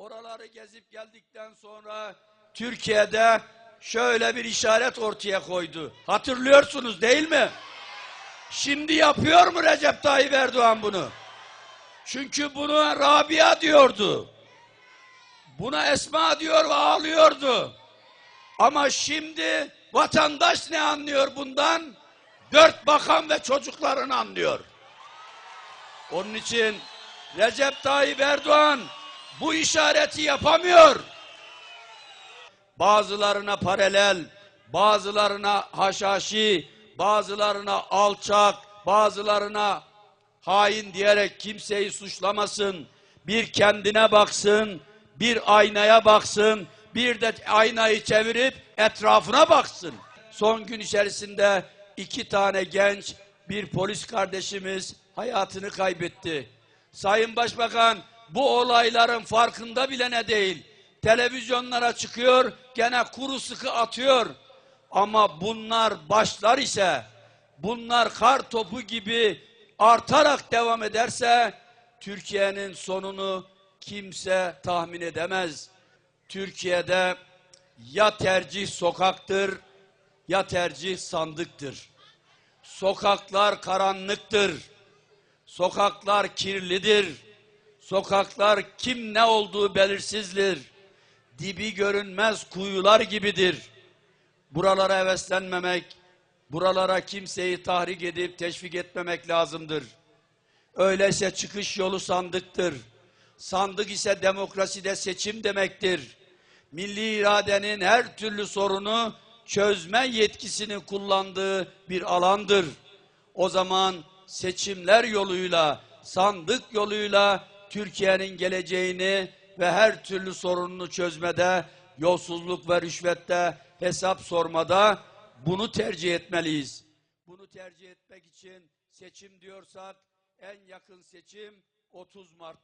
oraları gezip geldikten sonra Türkiye'de şöyle bir işaret ortaya koydu. Hatırlıyorsunuz değil mi? Şimdi yapıyor mu Recep Tayyip Erdoğan bunu? Çünkü buna Rabia diyordu. Buna Esma diyor ve ağlıyordu. Ama şimdi vatandaş ne anlıyor bundan? Dört bakan ve çocuklarını anlıyor. Onun için Recep Tayyip Erdoğan bu işareti yapamıyor. Bazılarına paralel, bazılarına haşhaşi, bazılarına alçak, bazılarına hain diyerek kimseyi suçlamasın. Bir kendine baksın, bir aynaya baksın, bir de aynayı çevirip etrafına baksın. Son gün içerisinde iki tane genç, bir polis kardeşimiz hayatını kaybetti. Sayın Başbakan bu olayların farkında bile ne değil. Televizyonlara çıkıyor, gene kuru sıkı atıyor. Ama bunlar başlar ise, bunlar kar topu gibi artarak devam ederse, Türkiye'nin sonunu kimse tahmin edemez. Türkiye'de ya tercih sokaktır, ya tercih sandıktır. Sokaklar karanlıktır. Sokaklar kirlidir. Sokaklar kim ne olduğu belirsizdir. Dibi görünmez kuyular gibidir. Buralara heveslenmemek, buralara kimseyi tahrik edip teşvik etmemek lazımdır. Öyleyse çıkış yolu sandıktır. Sandık ise demokraside seçim demektir. Milli iradenin her türlü sorunu çözme yetkisini kullandığı bir alandır. O zaman seçimler yoluyla, sandık yoluyla Türkiye'nin geleceğini ve her türlü sorununu çözmede, yolsuzluk ve rüşvette hesap sormada bunu tercih etmeliyiz. Bunu tercih etmek için seçim diyorsak en yakın seçim 30 Mart.